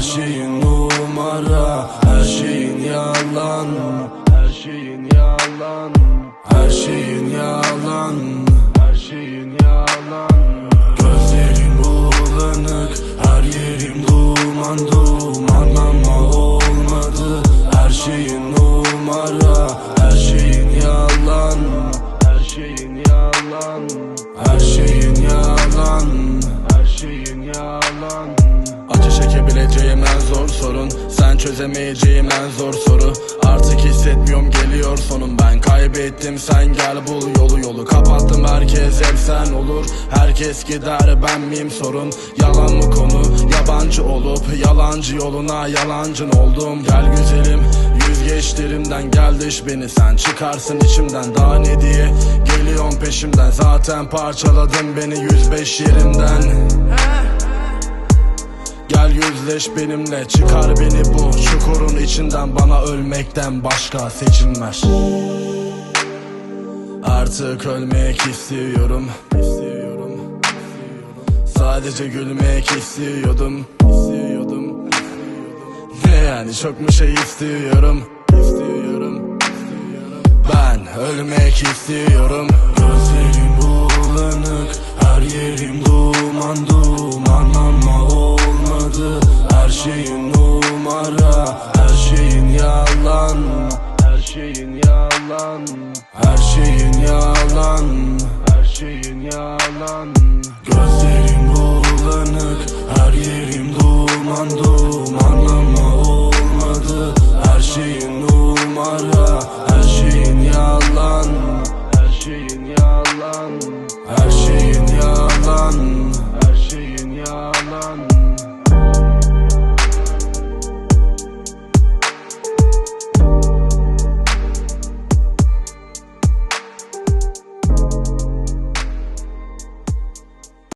şeyin numara Her şeyin yalan. Her şeyin yalan. Her şeyin yalan. Her şeyin yalan. Gözlerim bulanık Her yerim duman duman. Ama olmadı Her şeyin numara sorun. Sen çözemeyeceğim en zor soru. Artık hissetmiyorum geliyor sonum Ben kaybettim sen gel bul yolu yolu. Kapattım herkes hep sen olur. Herkes gider ben miyim sorun? Yalan mı konu? Yabancı olup Yalancı yoluna yalancın oldum. Gel güzelim yüzgeçlerimden Gel dış beni. Sen çıkarsın içimden Daha ne diye? Geliyorsun peşimden Zaten parçaladın beni 105 yerimden Gel yüzleş benimle çıkar beni bu. Çukurun içinden Bana ölmekten başka seçilmez. Artık ölmek istiyorum Sadece gülmek istiyordum Ne yani çok mu şey istiyorum ben ölmek istiyorum. Gözlerim bulanık Her yerim duman duman yalan. Her şeyin yalan. Her şeyin yalan. Her şeyin yalan. Gözlerim bulanık Her yerim duman duman